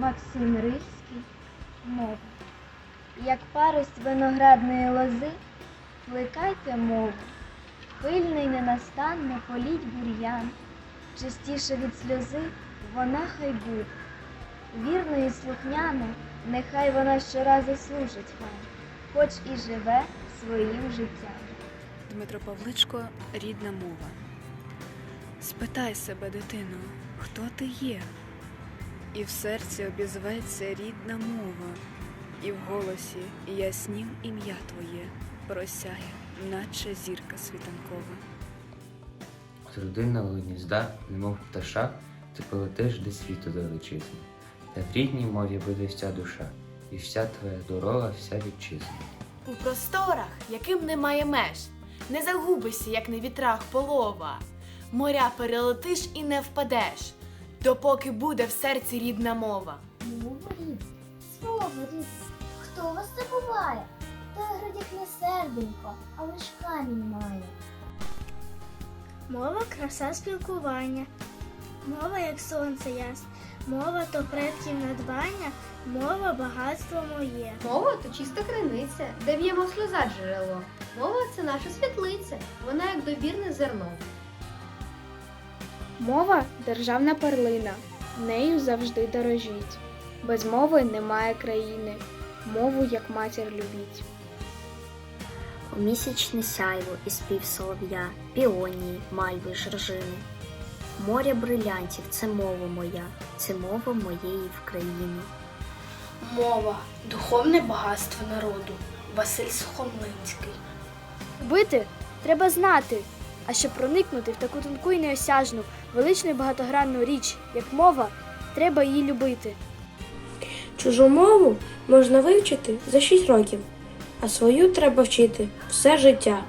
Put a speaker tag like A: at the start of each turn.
A: Максим Рильський мова. Як парость виноградної лози, плекайте мову, пильний ненастанно політь бур'ян, чистіше від сльози вона хай буде. Вірно і слухняно, нехай вона щоразу служить вам, хоч і живе своїм життям.
B: Дмитро Павличко рідна мова. Спитай себе, дитино, хто ти є? І в серці обізветься рідна мова, і в голосі яснім ім'я твоє просяє, наче зірка світанкова.
C: З родинного гнізда, немов пташа, ти полетиш до світу далечизни. Та в рідній мові буде вся душа, і вся твоя дорога, вся вітчизна.
D: У просторах, яким немає меж, не загубишся, як на вітрах полова. Моря перелетиш і не впадеш, допоки буде в серці рідна мова.
E: Мова рід, слово рід, хто вас забуває? Та градяк не серденько, а лиш камінь має.
F: Мова краса спілкування, мова як сонце ясне, мова то предків надбання, мова багатство моє.
G: Мова то чиста криниця, де в'ємо сльоза джерело. Мова це наша світлиця, вона як добірне зерно.
H: Мова державна перлина, нею завжди дорожіть. Без мови немає країни, мову як матір любіть.
I: У місячне сяйво і спів солов'я, піонії, мальви, жоржини. Море брилянтів це мова моя, це мова моєї вкраїни.
F: Мова духовне багатство народу. Василь Сухомлинський.
H: Бити треба знати, а щоб проникнути в таку тонку і неосяжну, величну і багатогранну річ, як мова, треба її любити.
J: Чужу мову можна вивчити за 6 років, а свою треба вчити все життя.